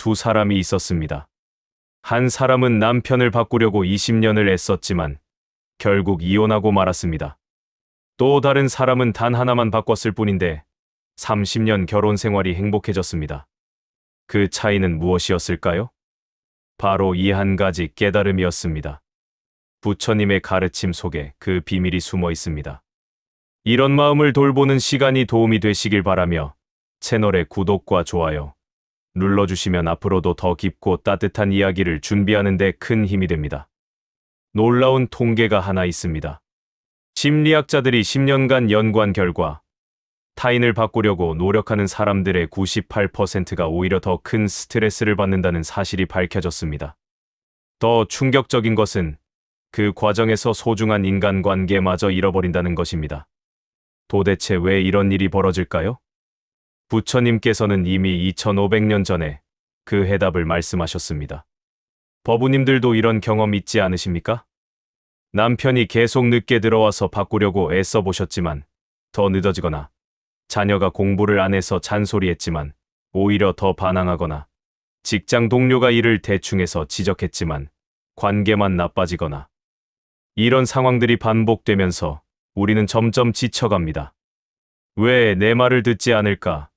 두 사람이 있었습니다. 한 사람은 남편을 바꾸려고 20년을 애썼지만 결국 이혼하고 말았습니다. 또 다른 사람은 단 하나만 바꿨을 뿐인데 30년 결혼 생활이 행복해졌습니다. 그 차이는 무엇이었을까요? 바로 이 한 가지 깨달음이었습니다. 부처님의 가르침 속에 그 비밀이 숨어 있습니다. 이런 마음을 돌보는 시간이 도움이 되시길 바라며 채널의 구독과 좋아요 눌러주시면 앞으로도 더 깊고 따뜻한 이야기를 준비하는 데 큰 힘이 됩니다. 놀라운 통계가 하나 있습니다. 심리학자들이 10년간 연구한 결과 타인을 바꾸려고 노력하는 사람들의 98%가 오히려 더 큰 스트레스를 받는다는 사실이 밝혀졌습니다. 더 충격적인 것은 그 과정에서 소중한 인간관계마저 잃어버린다는 것입니다. 도대체 왜 이런 일이 벌어질까요? 부처님께서는 이미 2500년 전에 그 해답을 말씀하셨습니다. 법우님들도 이런 경험 있지 않으십니까? 남편이 계속 늦게 들어와서 바꾸려고 애써 보셨지만 더 늦어지거나 자녀가 공부를 안 해서 잔소리했지만 오히려 더 반항하거나 직장 동료가 일을 대충 해서 지적했지만 관계만 나빠지거나 이런 상황들이 반복되면서 우리는 점점 지쳐갑니다. 왜 내 말을 듣지 않을까?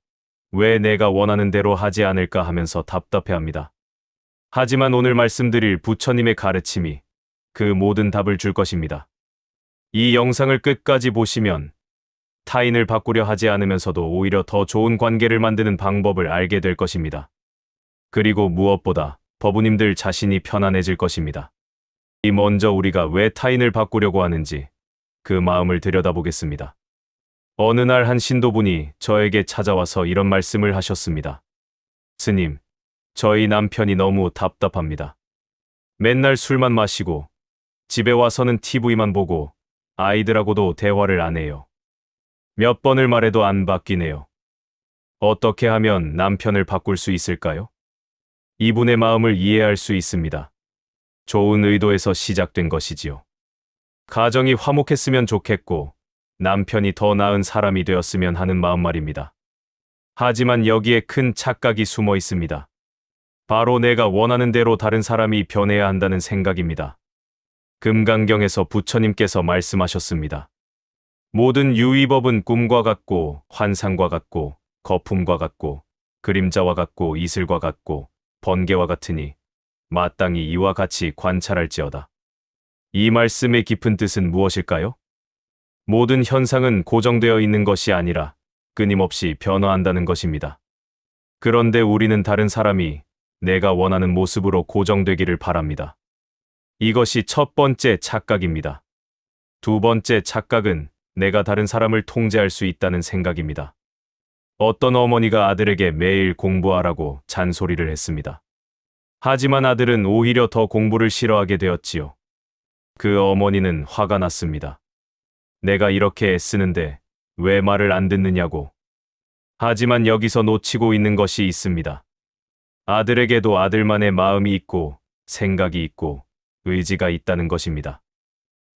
왜 내가 원하는 대로 하지 않을까 하면서 답답해합니다. 하지만 오늘 말씀드릴 부처님의 가르침이 그 모든 답을 줄 것입니다. 이 영상을 끝까지 보시면 타인을 바꾸려 하지 않으면서도 오히려 더 좋은 관계를 만드는 방법을 알게 될 것입니다. 그리고 무엇보다 법우님들 자신이 편안해질 것입니다. 이 먼저 우리가 왜 타인을 바꾸려고 하는지 그 마음을 들여다보겠습니다. 어느 날 한 신도분이 저에게 찾아와서 이런 말씀을 하셨습니다. 스님, 저희 남편이 너무 답답합니다. 맨날 술만 마시고 집에 와서는 TV만 보고 아이들하고도 대화를 안 해요. 몇 번을 말해도 안 바뀌네요. 어떻게 하면 남편을 바꿀 수 있을까요? 이분의 마음을 이해할 수 있습니다. 좋은 의도에서 시작된 것이지요. 가정이 화목했으면 좋겠고 남편이 더 나은 사람이 되었으면 하는 마음 말입니다. 하지만 여기에 큰 착각이 숨어 있습니다. 바로 내가 원하는 대로 다른 사람이 변해야 한다는 생각입니다. 금강경에서 부처님께서 말씀하셨습니다. 모든 유의법은 꿈과 같고 환상과 같고 거품과 같고 그림자와 같고 이슬과 같고 번개와 같으니 마땅히 이와 같이 관찰할지어다. 이 말씀의 깊은 뜻은 무엇일까요? 모든 현상은 고정되어 있는 것이 아니라 끊임없이 변화한다는 것입니다. 그런데 우리는 다른 사람이 내가 원하는 모습으로 고정되기를 바랍니다. 이것이 첫 번째 착각입니다. 두 번째 착각은 내가 다른 사람을 통제할 수 있다는 생각입니다. 어떤 어머니가 아들에게 매일 공부하라고 잔소리를 했습니다. 하지만 아들은 오히려 더 공부를 싫어하게 되었지요. 그 어머니는 화가 났습니다. 내가 이렇게 애쓰는데 왜 말을 안 듣느냐고. 하지만 여기서 놓치고 있는 것이 있습니다. 아들에게도 아들만의 마음이 있고 생각이 있고 의지가 있다는 것입니다.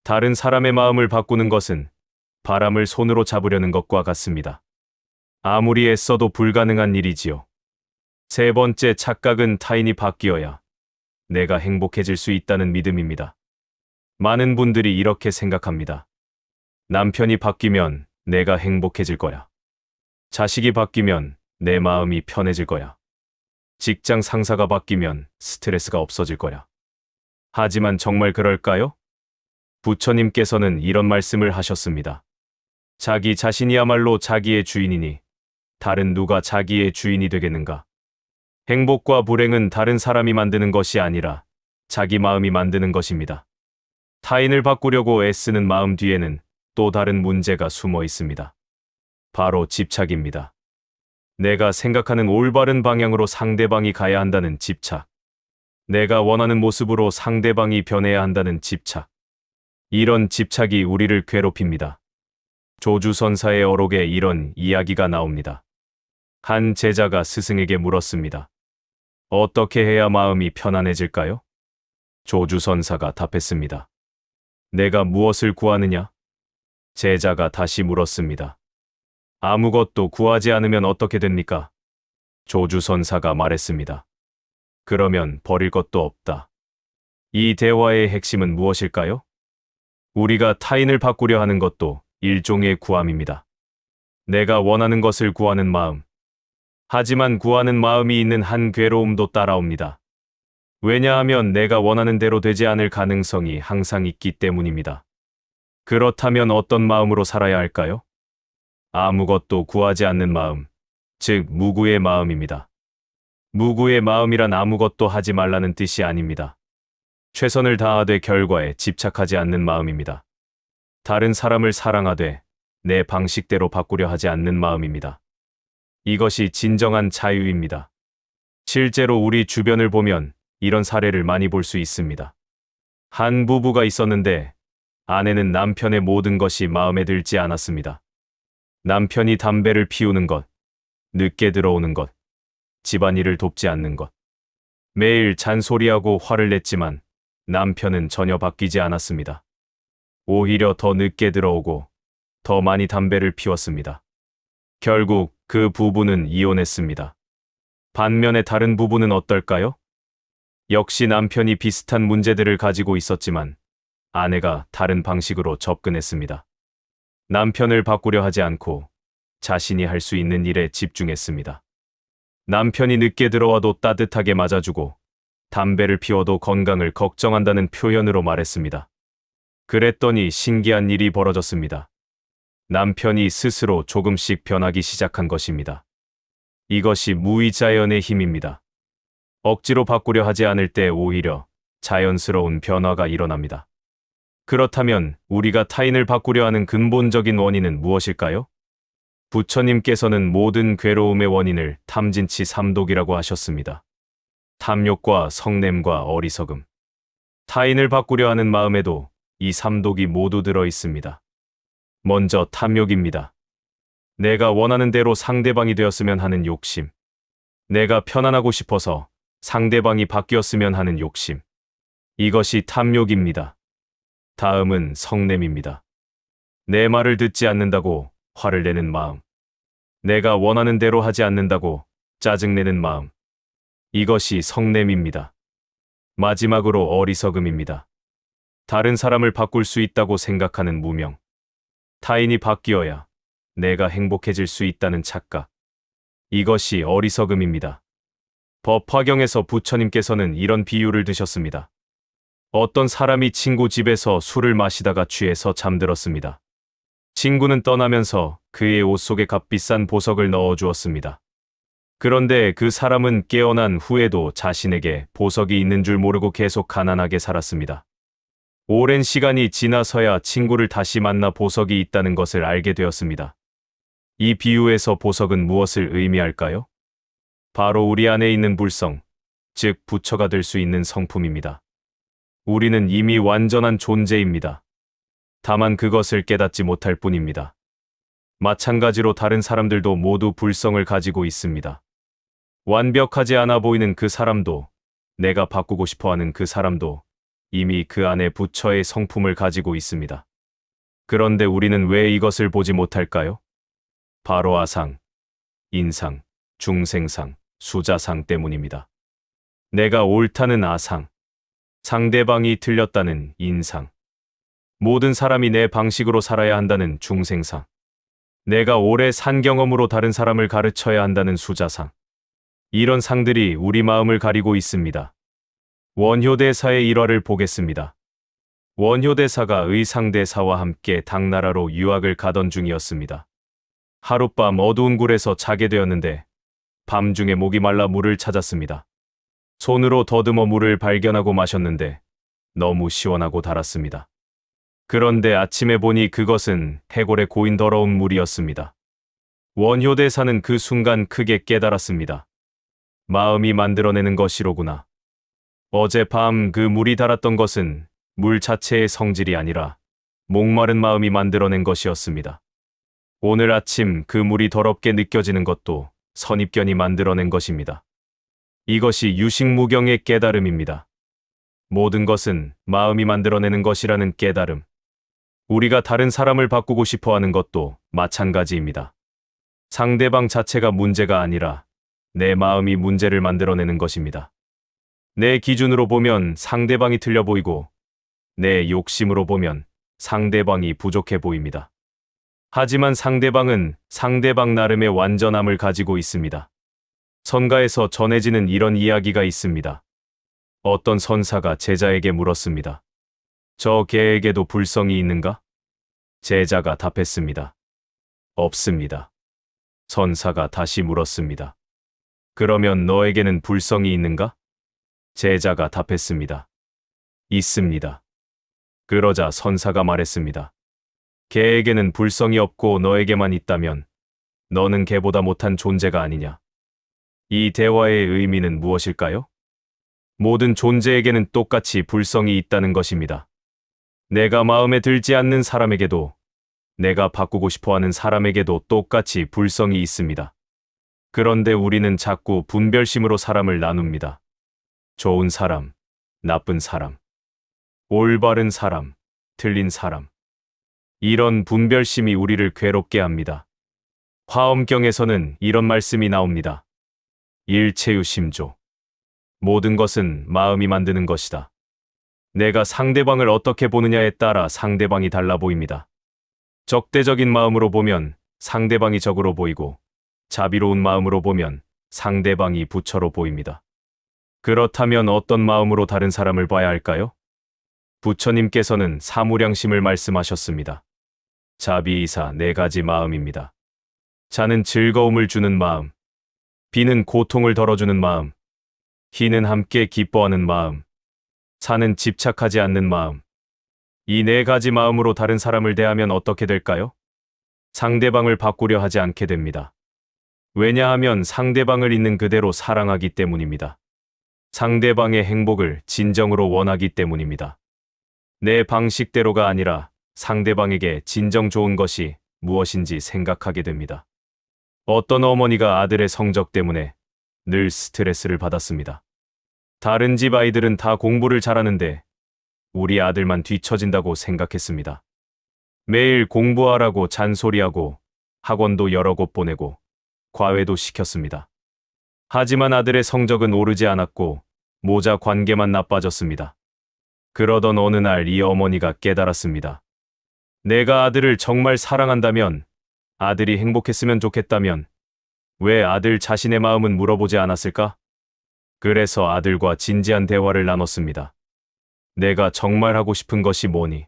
다른 사람의 마음을 바꾸는 것은 바람을 손으로 잡으려는 것과 같습니다. 아무리 애써도 불가능한 일이지요. 세 번째 착각은 타인이 바뀌어야 내가 행복해질 수 있다는 믿음입니다. 많은 분들이 이렇게 생각합니다. 남편이 바뀌면 내가 행복해질 거야. 자식이 바뀌면 내 마음이 편해질 거야. 직장 상사가 바뀌면 스트레스가 없어질 거야. 하지만 정말 그럴까요? 부처님께서는 이런 말씀을 하셨습니다. 자기 자신이야말로 자기의 주인이니 다른 누가 자기의 주인이 되겠는가? 행복과 불행은 다른 사람이 만드는 것이 아니라 자기 마음이 만드는 것입니다. 타인을 바꾸려고 애쓰는 마음 뒤에는 또 다른 문제가 숨어 있습니다. 바로 집착입니다. 내가 생각하는 올바른 방향으로 상대방이 가야 한다는 집착. 내가 원하는 모습으로 상대방이 변해야 한다는 집착. 이런 집착이 우리를 괴롭힙니다. 조주선사의 어록에 이런 이야기가 나옵니다. 한 제자가 스승에게 물었습니다. 어떻게 해야 마음이 편안해질까요? 조주선사가 답했습니다. 내가 무엇을 구하느냐? 제자가 다시 물었습니다. 아무것도 구하지 않으면 어떻게 됩니까? 조주선사가 말했습니다. 그러면 버릴 것도 없다. 이 대화의 핵심은 무엇일까요? 우리가 타인을 바꾸려 하는 것도 일종의 구함입니다. 내가 원하는 것을 구하는 마음. 하지만 구하는 마음이 있는 한 괴로움도 따라옵니다. 왜냐하면 내가 원하는 대로 되지 않을 가능성이 항상 있기 때문입니다. 그렇다면 어떤 마음으로 살아야 할까요? 아무것도 구하지 않는 마음, 즉 무구의 마음입니다. 무구의 마음이란 아무것도 하지 말라는 뜻이 아닙니다. 최선을 다하되 결과에 집착하지 않는 마음입니다. 다른 사람을 사랑하되 내 방식대로 바꾸려 하지 않는 마음입니다. 이것이 진정한 자유입니다. 실제로 우리 주변을 보면 이런 사례를 많이 볼 수 있습니다. 한 부부가 있었는데 아내는 남편의 모든 것이 마음에 들지 않았습니다. 남편이 담배를 피우는 것, 늦게 들어오는 것, 집안일을 돕지 않는 것. 매일 잔소리하고 화를 냈지만 남편은 전혀 바뀌지 않았습니다. 오히려 더 늦게 들어오고 더 많이 담배를 피웠습니다. 결국 그 부부는 이혼했습니다. 반면에 다른 부부는 어떨까요? 역시 남편이 비슷한 문제들을 가지고 있었지만 아내가 다른 방식으로 접근했습니다. 남편을 바꾸려 하지 않고 자신이 할 수 있는 일에 집중했습니다. 남편이 늦게 들어와도 따뜻하게 맞아주고 담배를 피워도 건강을 걱정한다는 표현으로 말했습니다. 그랬더니 신기한 일이 벌어졌습니다. 남편이 스스로 조금씩 변하기 시작한 것입니다. 이것이 무의자연의 힘입니다. 억지로 바꾸려 하지 않을 때 오히려 자연스러운 변화가 일어납니다. 그렇다면 우리가 타인을 바꾸려 하는 근본적인 원인은 무엇일까요? 부처님께서는 모든 괴로움의 원인을 탐진치 삼독이라고 하셨습니다. 탐욕과 성냄과 어리석음. 타인을 바꾸려 하는 마음에도 이 삼독이 모두 들어 있습니다. 먼저 탐욕입니다. 내가 원하는 대로 상대방이 되었으면 하는 욕심. 내가 편안하고 싶어서 상대방이 바뀌었으면 하는 욕심. 이것이 탐욕입니다. 다음은 성냄입니다. 내 말을 듣지 않는다고 화를 내는 마음. 내가 원하는 대로 하지 않는다고 짜증내는 마음. 이것이 성냄입니다. 마지막으로 어리석음입니다. 다른 사람을 바꿀 수 있다고 생각하는 무명. 타인이 바뀌어야 내가 행복해질 수 있다는 착각. 이것이 어리석음입니다. 법화경에서 부처님께서는 이런 비유를 드셨습니다. 어떤 사람이 친구 집에서 술을 마시다가 취해서 잠들었습니다. 친구는 떠나면서 그의 옷 속에 값비싼 보석을 넣어 주었습니다. 그런데 그 사람은 깨어난 후에도 자신에게 보석이 있는 줄 모르고 계속 가난하게 살았습니다. 오랜 시간이 지나서야 친구를 다시 만나 보석이 있다는 것을 알게 되었습니다. 이 비유에서 보석은 무엇을 의미할까요? 바로 우리 안에 있는 불성, 즉 부처가 될 수 있는 성품입니다. 우리는 이미 완전한 존재입니다. 다만 그것을 깨닫지 못할 뿐입니다. 마찬가지로 다른 사람들도 모두 불성을 가지고 있습니다. 완벽하지 않아 보이는 그 사람도, 내가 바꾸고 싶어 하는 그 사람도 이미 그 안에 부처의 성품을 가지고 있습니다. 그런데 우리는 왜 이것을 보지 못할까요? 바로 아상, 인상, 중생상, 수자상 때문입니다. 내가 옳다는 아상, 상대방이 틀렸다는 인상, 모든 사람이 내 방식으로 살아야 한다는 중생상, 내가 오래 산 경험으로 다른 사람을 가르쳐야 한다는 수자상, 이런 상들이 우리 마음을 가리고 있습니다. 원효대사의 일화를 보겠습니다. 원효대사가 의상대사와 함께 당나라로 유학을 가던 중이었습니다. 하룻밤 어두운 굴에서 자게 되었는데 밤중에 목이 말라 물을 찾았습니다. 손으로 더듬어 물을 발견하고 마셨는데 너무 시원하고 달았습니다. 그런데 아침에 보니 그것은 해골에 고인 더러운 물이었습니다. 원효대사는 그 순간 크게 깨달았습니다. 마음이 만들어내는 것이로구나. 어젯밤 그 물이 달았던 것은 물 자체의 성질이 아니라 목마른 마음이 만들어낸 것이었습니다. 오늘 아침 그 물이 더럽게 느껴지는 것도 선입견이 만들어낸 것입니다. 이것이 유식무경의 깨달음입니다. 모든 것은 마음이 만들어내는 것이라는 깨달음. 우리가 다른 사람을 바꾸고 싶어 하는 것도 마찬가지입니다. 상대방 자체가 문제가 아니라 내 마음이 문제를 만들어내는 것입니다. 내 기준으로 보면 상대방이 틀려 보이고 내 욕심으로 보면 상대방이 부족해 보입니다. 하지만 상대방은 상대방 나름의 완전함을 가지고 있습니다. 선가에서 전해지는 이런 이야기가 있습니다. 어떤 선사가 제자에게 물었습니다. 저 개에게도 불성이 있는가? 제자가 답했습니다. 없습니다. 선사가 다시 물었습니다. 그러면 너에게는 불성이 있는가? 제자가 답했습니다. 있습니다. 그러자 선사가 말했습니다. 개에게는 불성이 없고 너에게만 있다면 너는 개보다 못한 존재가 아니냐? 이 대화의 의미는 무엇일까요? 모든 존재에게는 똑같이 불성이 있다는 것입니다. 내가 마음에 들지 않는 사람에게도 내가 바꾸고 싶어 하는 사람에게도 똑같이 불성이 있습니다. 그런데 우리는 자꾸 분별심으로 사람을 나눕니다. 좋은 사람, 나쁜 사람, 올바른 사람, 틀린 사람. 이런 분별심이 우리를 괴롭게 합니다. 화엄경에서는 이런 말씀이 나옵니다. 일체유심조. 모든 것은 마음이 만드는 것이다. 내가 상대방을 어떻게 보느냐에 따라 상대방이 달라 보입니다. 적대적인 마음으로 보면 상대방이 적으로 보이고 자비로운 마음으로 보면 상대방이 부처로 보입니다. 그렇다면 어떤 마음으로 다른 사람을 봐야 할까요? 부처님께서는 사무량심을 말씀하셨습니다. 자비이사 네 가지 마음입니다. 자는 즐거움을 주는 마음, 비는 고통을 덜어주는 마음, 희는 함께 기뻐하는 마음, 사는 집착하지 않는 마음. 이 네 가지 마음으로 다른 사람을 대하면 어떻게 될까요? 상대방을 바꾸려 하지 않게 됩니다. 왜냐하면 상대방을 있는 그대로 사랑하기 때문입니다. 상대방의 행복을 진정으로 원하기 때문입니다. 내 방식대로가 아니라 상대방에게 진정 좋은 것이 무엇인지 생각하게 됩니다. 어떤 어머니가 아들의 성적 때문에 늘 스트레스를 받았습니다. 다른 집 아이들은 다 공부를 잘하는데 우리 아들만 뒤처진다고 생각했습니다. 매일 공부하라고 잔소리하고 학원도 여러 곳 보내고 과외도 시켰습니다. 하지만 아들의 성적은 오르지 않았고 모자 관계만 나빠졌습니다. 그러던 어느 날 이 어머니가 깨달았습니다. 내가 아들을 정말 사랑한다면, 아들이 행복했으면 좋겠다면, 왜 아들 자신의 마음은 물어보지 않았을까? 그래서 아들과 진지한 대화를 나눴습니다. 내가 정말 하고 싶은 것이 뭐니?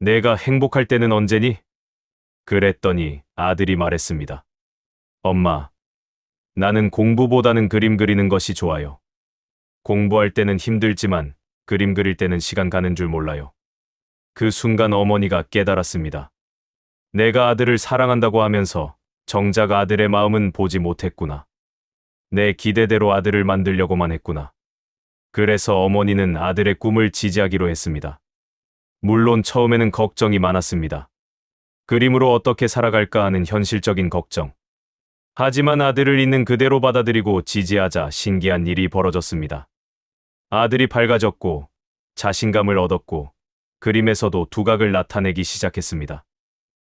내가 행복할 때는 언제니? 그랬더니 아들이 말했습니다. 엄마, 나는 공부보다는 그림 그리는 것이 좋아요. 공부할 때는 힘들지만 그림 그릴 때는 시간 가는 줄 몰라요. 그 순간 어머니가 깨달았습니다. 내가 아들을 사랑한다고 하면서 정작 아들의 마음은 보지 못했구나. 내 기대대로 아들을 만들려고만 했구나. 그래서 어머니는 아들의 꿈을 지지하기로 했습니다. 물론 처음에는 걱정이 많았습니다. 그림으로 어떻게 살아갈까 하는 현실적인 걱정. 하지만 아들을 있는 그대로 받아들이고 지지하자 신기한 일이 벌어졌습니다. 아들이 밝아졌고 자신감을 얻었고 그림에서도 두각을 나타내기 시작했습니다.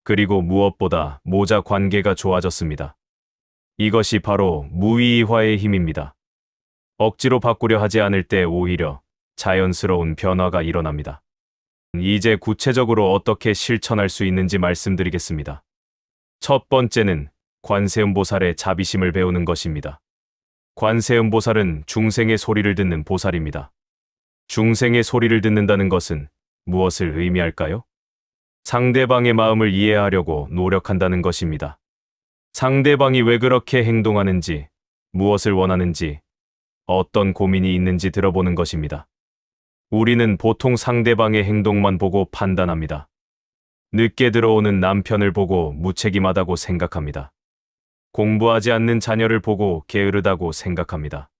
그리고 무엇보다 모자 관계가 좋아졌습니다. 이것이 바로 무의화의 힘입니다. 억지로 바꾸려 하지 않을 때 오히려 자연스러운 변화가 일어납니다. 이제 구체적으로 어떻게 실천할 수 있는지 말씀드리겠습니다. 첫 번째는 관세음보살의 자비심을 배우는 것입니다. 관세음보살은 중생의 소리를 듣는 보살입니다. 중생의 소리를 듣는다는 것은 무엇을 의미할까요? 상대방의 마음을 이해하려고 노력한다는 것입니다. 상대방이 왜 그렇게 행동하는지, 무엇을 원하는지, 어떤 고민이 있는지 들어보는 것입니다. 우리는 보통 상대방의 행동만 보고 판단합니다. 늦게 들어오는 남편을 보고 무책임하다고 생각합니다. 공부하지 않는 자녀를 보고 게으르다고 생각합니다.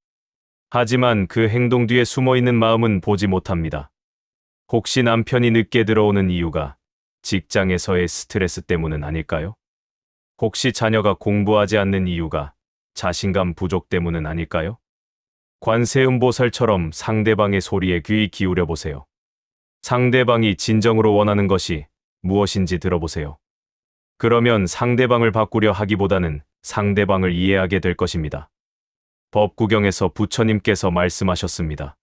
하지만 그 행동 뒤에 숨어 있는 마음은 보지 못합니다. 혹시 남편이 늦게 들어오는 이유가 직장에서의 스트레스 때문은 아닐까요? 혹시 자녀가 공부하지 않는 이유가 자신감 부족 때문은 아닐까요? 관세음보살처럼 상대방의 소리에 귀 기울여 보세요. 상대방이 진정으로 원하는 것이 무엇인지 들어보세요. 그러면 상대방을 바꾸려 하기보다는 상대방을 이해하게 될 것입니다. 법구경에서 부처님께서 말씀하셨습니다.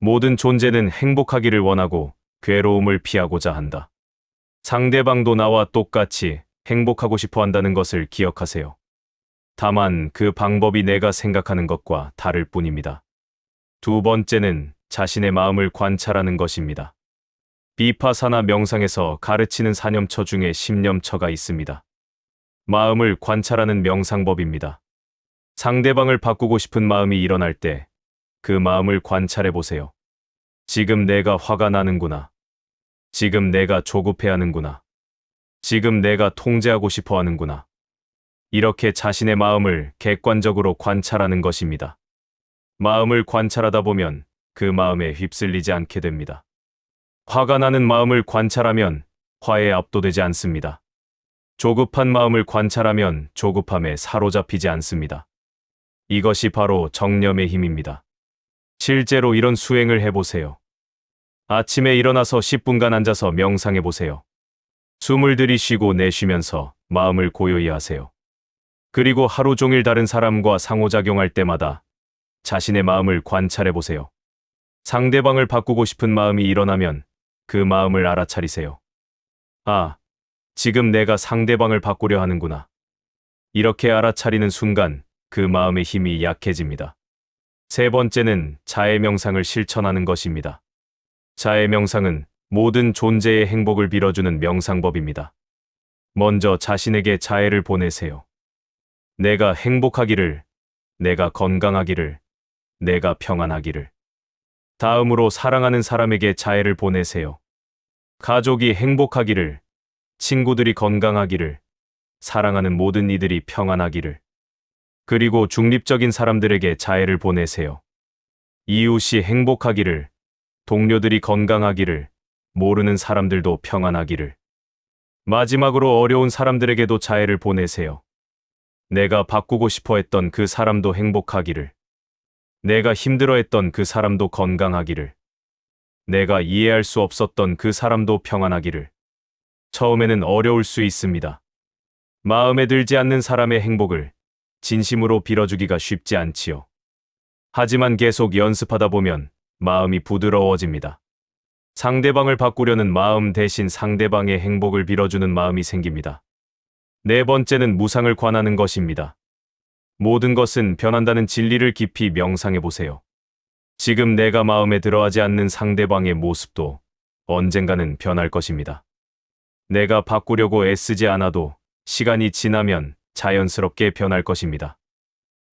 모든 존재는 행복하기를 원하고 괴로움을 피하고자 한다. 상대방도 나와 똑같이 행복하고 싶어 한다는 것을 기억하세요. 다만 그 방법이 내가 생각하는 것과 다를 뿐입니다. 두 번째는 자신의 마음을 관찰하는 것입니다. 비파사나 명상에서 가르치는 사념처 중에 십념처가 있습니다. 마음을 관찰하는 명상법입니다. 상대방을 바꾸고 싶은 마음이 일어날 때 그 마음을 관찰해 보세요. 지금 내가 화가 나는구나. 지금 내가 조급해 하는구나. 지금 내가 통제하고 싶어 하는구나. 이렇게 자신의 마음을 객관적으로 관찰하는 것입니다. 마음을 관찰하다 보면 그 마음에 휩쓸리지 않게 됩니다. 화가 나는 마음을 관찰하면 화에 압도되지 않습니다. 조급한 마음을 관찰하면 조급함에 사로잡히지 않습니다. 이것이 바로 정념의 힘입니다. 실제로 이런 수행을 해보세요. 아침에 일어나서 10분간 앉아서 명상해 보세요. 숨을 들이쉬고 내쉬면서 마음을 고요히 하세요. 그리고 하루 종일 다른 사람과 상호작용할 때마다 자신의 마음을 관찰해 보세요. 상대방을 바꾸고 싶은 마음이 일어나면 그 마음을 알아차리세요. 아, 지금 내가 상대방을 바꾸려 하는구나. 이렇게 알아차리는 순간 그 마음의 힘이 약해집니다. 세 번째는 자해 명상을 실천하는 것입니다. 자해 명상은 모든 존재의 행복을 빌어주는 명상법입니다. 먼저 자신에게 자해를 보내세요. 내가 행복하기를, 내가 건강하기를, 내가 평안하기를. 다음으로 사랑하는 사람에게 자해를 보내세요. 가족이 행복하기를, 친구들이 건강하기를, 사랑하는 모든 이들이 평안하기를. 그리고 중립적인 사람들에게 자해를 보내세요. 이웃이 행복하기를, 동료들이 건강하기를, 모르는 사람들도 평안하기를. 마지막으로 어려운 사람들에게도 자해를 보내세요. 내가 바꾸고 싶어 했던 그 사람도 행복하기를. 내가 힘들어 했던 그 사람도 건강하기를. 내가 이해할 수 없었던 그 사람도 평안하기를. 처음에는 어려울 수 있습니다. 마음에 들지 않는 사람의 행복을 진심으로 빌어주기가 쉽지 않지요. 하지만 계속 연습하다 보면 마음이 부드러워집니다. 상대방을 바꾸려는 마음 대신 상대방의 행복을 빌어주는 마음이 생깁니다. 네 번째는 무상을 관하는 것입니다. 모든 것은 변한다는 진리를 깊이 명상해 보세요. 지금 내가 마음에 들어하지 않는 상대방의 모습도 언젠가는 변할 것입니다. 내가 바꾸려고 애쓰지 않아도 시간이 지나면 자연스럽게 변할 것입니다.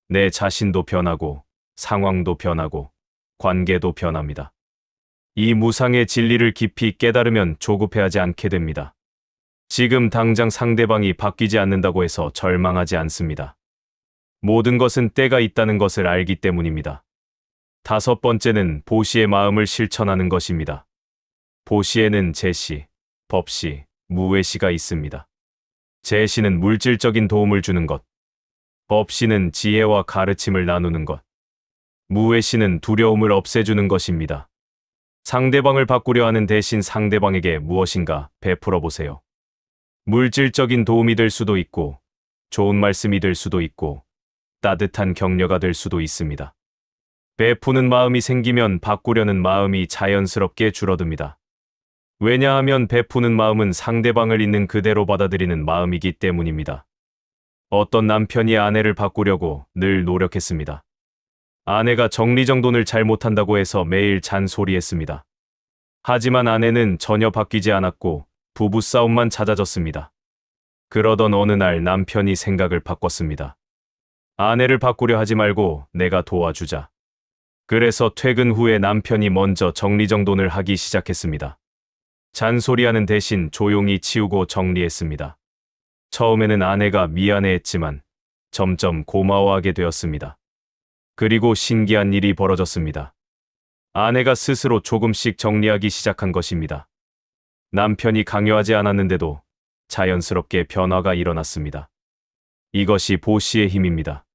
내 자신도 변하고 상황도 변하고 관계도 변합니다. 이 무상의 진리를 깊이 깨달으면 조급해하지 않게 됩니다. 지금 당장 상대방이 바뀌지 않는다고 해서 절망하지 않습니다. 모든 것은 때가 있다는 것을 알기 때문입니다. 다섯 번째는 보시의 마음을 실천하는 것입니다. 보시에는 제시, 법시, 무외시가 있습니다. 제시는 물질적인 도움을 주는 것, 법시는 지혜와 가르침을 나누는 것, 무외시는 두려움을 없애주는 것입니다. 상대방을 바꾸려 하는 대신 상대방에게 무엇인가 베풀어 보세요. 물질적인 도움이 될 수도 있고, 좋은 말씀이 될 수도 있고, 따뜻한 격려가 될 수도 있습니다. 베푸는 마음이 생기면 바꾸려는 마음이 자연스럽게 줄어듭니다. 왜냐하면 베푸는 마음은 상대방을 있는 그대로 받아들이는 마음이기 때문입니다. 어떤 남편이 아내를 바꾸려고 늘 노력했습니다. 아내가 정리정돈을 잘 못한다고 해서 매일 잔소리했습니다. 하지만 아내는 전혀 바뀌지 않았고 부부싸움만 잦아졌습니다. 그러던 어느 날 남편이 생각을 바꿨습니다. 아내를 바꾸려 하지 말고 내가 도와주자. 그래서 퇴근 후에 남편이 먼저 정리정돈을 하기 시작했습니다. 잔소리하는 대신 조용히 치우고 정리했습니다. 처음에는 아내가 미안해했지만 점점 고마워하게 되었습니다. 그리고 신기한 일이 벌어졌습니다. 아내가 스스로 조금씩 정리하기 시작한 것입니다. 남편이 강요하지 않았는데도 자연스럽게 변화가 일어났습니다. 이것이 보시의 힘입니다.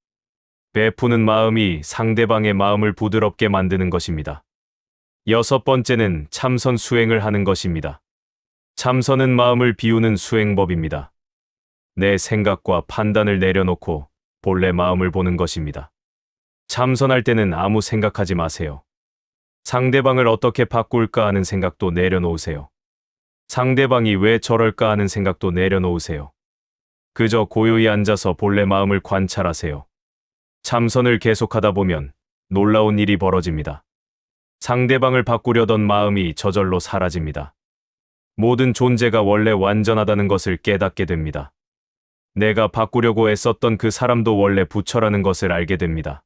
베푸는 마음이 상대방의 마음을 부드럽게 만드는 것입니다. 여섯 번째는 참선 수행을 하는 것입니다. 참선은 마음을 비우는 수행법입니다. 내 생각과 판단을 내려놓고 본래 마음을 보는 것입니다. 참선할 때는 아무 생각하지 마세요. 상대방을 어떻게 바꿀까 하는 생각도 내려놓으세요. 상대방이 왜 저럴까 하는 생각도 내려놓으세요. 그저 고요히 앉아서 본래 마음을 관찰하세요. 참선을 계속하다 보면 놀라운 일이 벌어집니다. 상대방을 바꾸려던 마음이 저절로 사라집니다. 모든 존재가 원래 완전하다는 것을 깨닫게 됩니다. 내가 바꾸려고 애썼던 그 사람도 원래 부처라는 것을 알게 됩니다.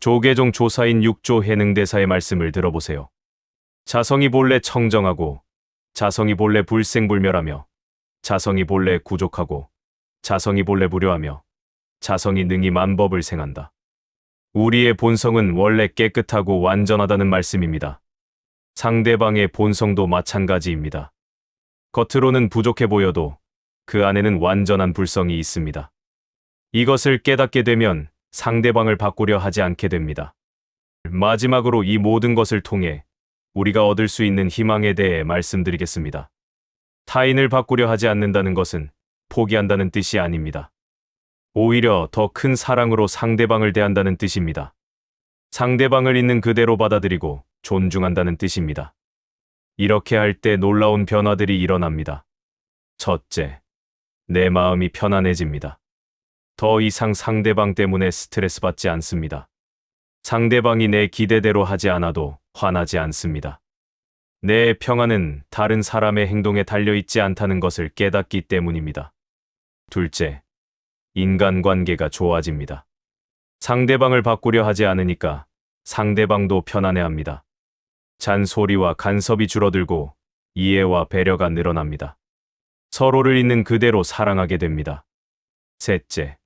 조계종 조사인 6조 해능대사의 말씀을 들어보세요. 자성이 본래 청정하고 자성이 본래 불생불멸하며 자성이 본래 구족하고 자성이 본래 무료하며 자성이 능히 만법을 생한다. 우리의 본성은 원래 깨끗하고 완전하다는 말씀입니다. 상대방의 본성도 마찬가지입니다. 겉으로는 부족해 보여도 그 안에는 완전한 불성이 있습니다. 이것을 깨닫게 되면 상대방을 바꾸려 하지 않게 됩니다. 마지막으로 이 모든 것을 통해 우리가 얻을 수 있는 희망에 대해 말씀드리겠습니다. 타인을 바꾸려 하지 않는다는 것은 포기한다는 뜻이 아닙니다. 오히려 더 큰 사랑으로 상대방을 대한다는 뜻입니다. 상대방을 있는 그대로 받아들이고 존중한다는 뜻입니다. 이렇게 할 때 놀라운 변화들이 일어납니다. 첫째, 내 마음이 편안해집니다. 더 이상 상대방 때문에 스트레스 받지 않습니다. 상대방이 내 기대대로 하지 않아도 화나지 않습니다. 내 평안은 다른 사람의 행동에 달려있지 않다는 것을 깨닫기 때문입니다. 둘째, 인간관계가 좋아집니다. 상대방을 바꾸려 하지 않으니까 상대방도 편안해합니다. 잔소리와 간섭이 줄어들고 이해와 배려가 늘어납니다. 서로를 있는 그대로 사랑하게 됩니다. 셋째,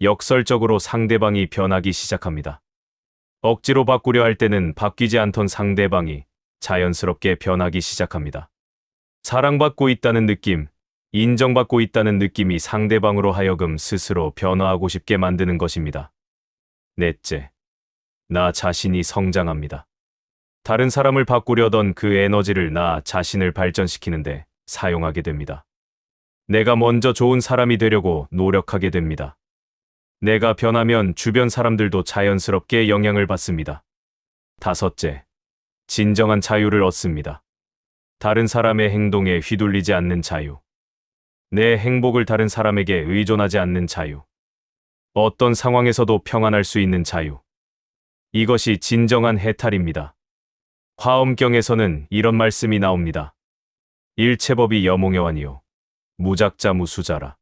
역설적으로 상대방이 변하기 시작합니다. 억지로 바꾸려 할 때는 바뀌지 않던 상대방이 자연스럽게 변하기 시작합니다. 사랑받고 있다는 느낌, 인정받고 있다는 느낌이 상대방으로 하여금 스스로 변화하고 싶게 만드는 것입니다. 넷째, 나 자신이 성장합니다. 다른 사람을 바꾸려던 그 에너지를 나 자신을 발전시키는데 사용하게 됩니다. 내가 먼저 좋은 사람이 되려고 노력하게 됩니다. 내가 변하면 주변 사람들도 자연스럽게 영향을 받습니다. 다섯째, 진정한 자유를 얻습니다. 다른 사람의 행동에 휘둘리지 않는 자유. 내 행복을 다른 사람에게 의존하지 않는 자유. 어떤 상황에서도 평안할 수 있는 자유. 이것이 진정한 해탈입니다. 화엄경에서는 이런 말씀이 나옵니다. 일체법이 여몽여환이요. 무작자 무수자라.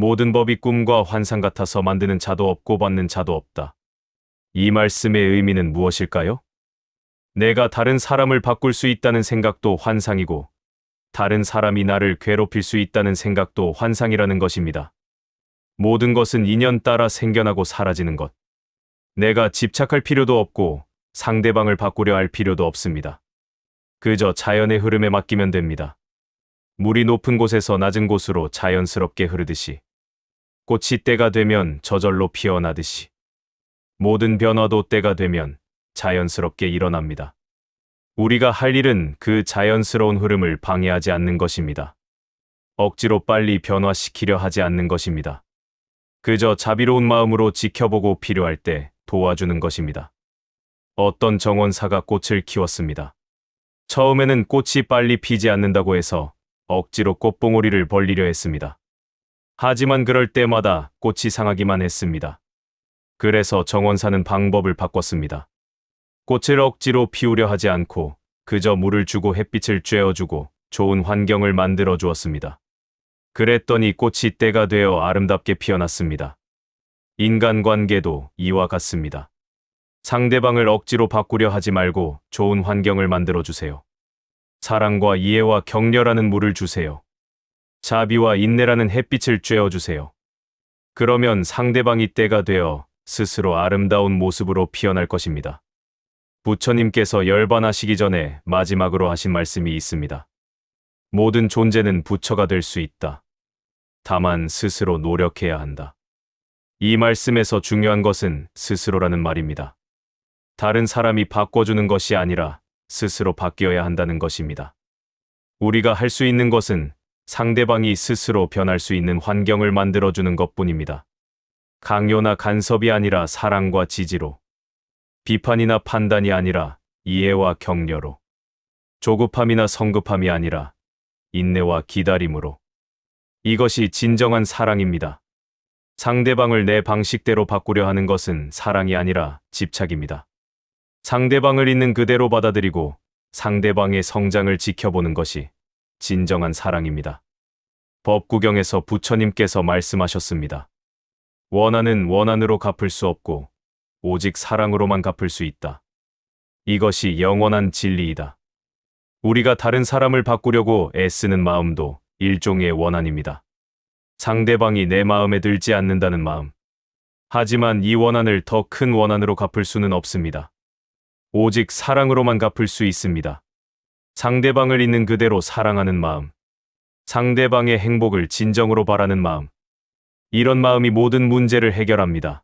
모든 법이 꿈과 환상 같아서 만드는 자도 없고 받는 자도 없다. 이 말씀의 의미는 무엇일까요? 내가 다른 사람을 바꿀 수 있다는 생각도 환상이고, 다른 사람이 나를 괴롭힐 수 있다는 생각도 환상이라는 것입니다. 모든 것은 인연 따라 생겨나고 사라지는 것. 내가 집착할 필요도 없고 상대방을 바꾸려 할 필요도 없습니다. 그저 자연의 흐름에 맡기면 됩니다. 물이 높은 곳에서 낮은 곳으로 자연스럽게 흐르듯이 꽃이 때가 되면 저절로 피어나듯이 모든 변화도 때가 되면 자연스럽게 일어납니다. 우리가 할 일은 그 자연스러운 흐름을 방해하지 않는 것입니다. 억지로 빨리 변화시키려 하지 않는 것입니다. 그저 자비로운 마음으로 지켜보고 필요할 때 도와주는 것입니다. 어떤 정원사가 꽃을 키웠습니다. 처음에는 꽃이 빨리 피지 않는다고 해서 억지로 꽃봉오리를 벌리려 했습니다. 하지만 그럴 때마다 꽃이 상하기만 했습니다. 그래서 정원사는 방법을 바꿨습니다. 꽃을 억지로 피우려 하지 않고 그저 물을 주고 햇빛을 쬐어주고 좋은 환경을 만들어 주었습니다. 그랬더니 꽃이 때가 되어 아름답게 피어났습니다. 인간관계도 이와 같습니다. 상대방을 억지로 바꾸려 하지 말고 좋은 환경을 만들어 주세요. 사랑과 이해와 격려라는 물을 주세요. 자비와 인내라는 햇빛을 쬐어 주세요. 그러면 상대방이 때가 되어 스스로 아름다운 모습으로 피어날 것입니다. 부처님께서 열반하시기 전에 마지막으로 하신 말씀이 있습니다. 모든 존재는 부처가 될 수 있다. 다만 스스로 노력해야 한다. 이 말씀에서 중요한 것은 스스로라는 말입니다. 다른 사람이 바꿔주는 것이 아니라 스스로 바뀌어야 한다는 것입니다. 우리가 할 수 있는 것은 상대방이 스스로 변할 수 있는 환경을 만들어주는 것 뿐입니다. 강요나 간섭이 아니라 사랑과 지지로. 비판이나 판단이 아니라 이해와 격려로. 조급함이나 성급함이 아니라 인내와 기다림으로. 이것이 진정한 사랑입니다. 상대방을 내 방식대로 바꾸려 하는 것은 사랑이 아니라 집착입니다. 상대방을 있는 그대로 받아들이고 상대방의 성장을 지켜보는 것이 진정한 사랑입니다. 법구경에서 부처님께서 말씀하셨습니다. 원한은 원한으로 갚을 수 없고 오직 사랑으로만 갚을 수 있다. 이것이 영원한 진리이다. 우리가 다른 사람을 바꾸려고 애쓰는 마음도 일종의 원한입니다. 상대방이 내 마음에 들지 않는다는 마음. 하지만 이 원한을 더 큰 원한으로 갚을 수는 없습니다. 오직 사랑으로만 갚을 수 있습니다. 상대방을 있는 그대로 사랑하는 마음. 상대방의 행복을 진정으로 바라는 마음. 이런 마음이 모든 문제를 해결합니다.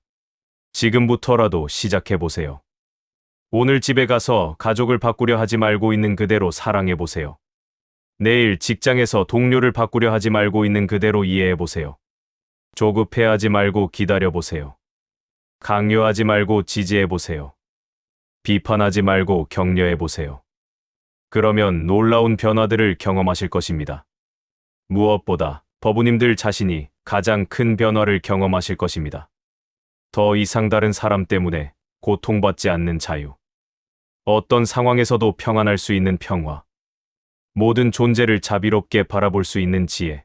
지금부터라도 시작해 보세요. 오늘 집에 가서 가족을 바꾸려 하지 말고 있는 그대로 사랑해 보세요. 내일 직장에서 동료를 바꾸려 하지 말고 있는 그대로 이해해 보세요. 조급해하지 말고 기다려 보세요. 강요하지 말고 지지해 보세요. 비판하지 말고 격려해 보세요. 그러면 놀라운 변화들을 경험하실 것입니다. 무엇보다 법우님들 자신이 가장 큰 변화를 경험하실 것입니다. 더 이상 다른 사람 때문에 고통받지 않는 자유. 어떤 상황에서도 평안할 수 있는 평화. 모든 존재를 자비롭게 바라볼 수 있는 지혜.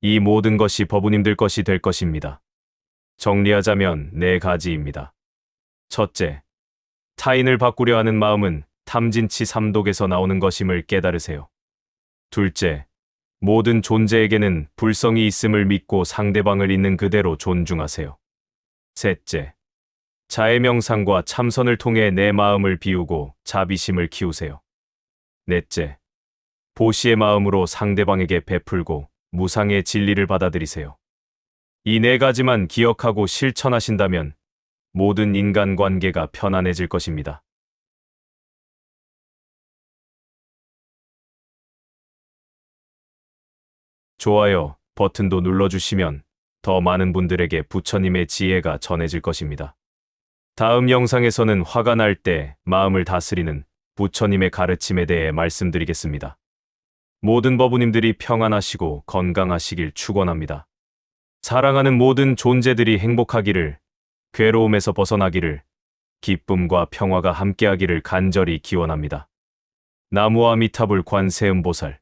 이 모든 것이 법우님들 것이 될 것입니다. 정리하자면 네 가지입니다. 첫째, 타인을 바꾸려 하는 마음은 탐진치 삼독에서 나오는 것임을 깨달으세요. 둘째, 모든 존재에게는 불성이 있음을 믿고 상대방을 있는 그대로 존중하세요. 셋째, 자의 명상과 참선을 통해 내 마음을 비우고 자비심을 키우세요. 넷째, 보시의 마음으로 상대방에게 베풀고 무상의 진리를 받아들이세요. 이 네 가지만 기억하고 실천하신다면 모든 인간관계가 편안해질 것입니다. 좋아요 버튼도 눌러주시면 더 많은 분들에게 부처님의 지혜가 전해질 것입니다. 다음 영상에서는 화가 날 때 마음을 다스리는 부처님의 가르침에 대해 말씀드리겠습니다. 모든 법우님들이 평안하시고 건강하시길 축원합니다. 사랑하는 모든 존재들이 행복하기를, 괴로움에서 벗어나기를, 기쁨과 평화가 함께하기를 간절히 기원합니다. 나무와 미탑을 관세음보살